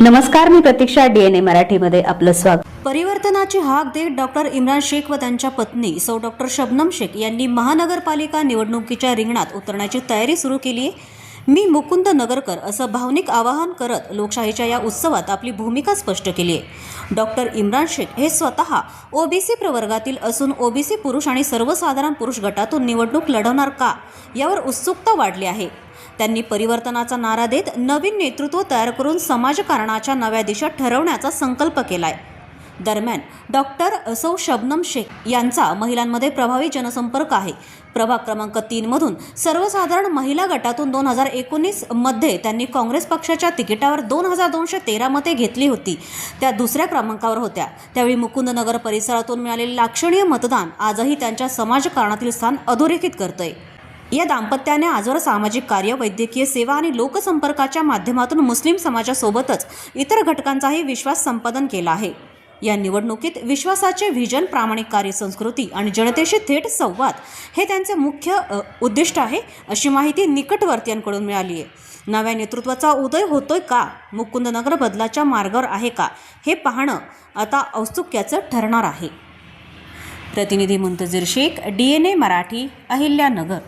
नमस्कार मी प्रतीक्षा डीएनए मराठीमध्ये आपलं स्वागत. परिवर्तनाची हाक देत डॉक्टर इम्रान शेख व त्यांच्या पत्नी सौ डॉक्टर शबनम शेख यांनी महानगरपालिका निवडणुकीच्या रिंगणात उतरण्याची तयारी सुरू केली आहे मी मुकुंद नगरकर असं भावनिक आवाहन करत लोकशाहीच्या या उत्सवात आपली भूमिका स्पष्ट केली आहे डॉक्टर इम्रान शेख हे स्वतः ओबीसी प्रवर्गातील असून ओबीसी पुरुष आणि सर्वसाधारण पुरुष गटातून निवडणूक लढवणार का यावर उत्सुकता वाढली आहे. त्यांनी परिवर्तनाचा नारा देत नवीन नेतृत्व तयार करून समाजकारणाच्या नव्या दिशा ठरवण्याचा संकल्प केलाय. दरम्यान डॉक्टर सौ शबनम शेख यांचा महिलांमध्ये प्रभावी जनसंपर्क आहे. प्रभाग क्रमांक तीनमधून सर्वसाधारण महिला गटातून दोन हजार एकोणीसमध्ये त्यांनी काँग्रेस पक्षाच्या तिकिटावर दोन हजार दोनशे तेरा मते घेतली होती. त्या दुसऱ्या क्रमांकावर होत्या. त्यावेळी मुकुंदनगर परिसरातून मिळालेले लाक्षणीय मतदान आजही त्यांच्या समाजकारणातील स्थान अधोरेखित करतंय. या दाम्पत्याने आजवर सामाजिक कार्य वैद्यकीय सेवा आणि लोकसंपर्काच्या माध्यमातून मुस्लिम समाजासोबतच इतर घटकांचाही विश्वास संपादन केला आहे. या निवडणुकीत विश्वासाचे व्हिजन प्रामाणिक कार्यसंस्कृती आणि जनतेशी थेट संवाद हे त्यांचे मुख्य उद्दिष्ट आहे अशी माहिती निकटवर्तीयांकडून मिळाली आहे. नव्या नेतृत्वाचा उदय होतोय का? मुकुंदनगर बदलाच्या मार्गावर आहे का? हे पाहणं आता औत्सुक्याचं ठरणार आहे. प्रतिनिधी Muntazir Shaikh D N A Marathi Ahilyanagar.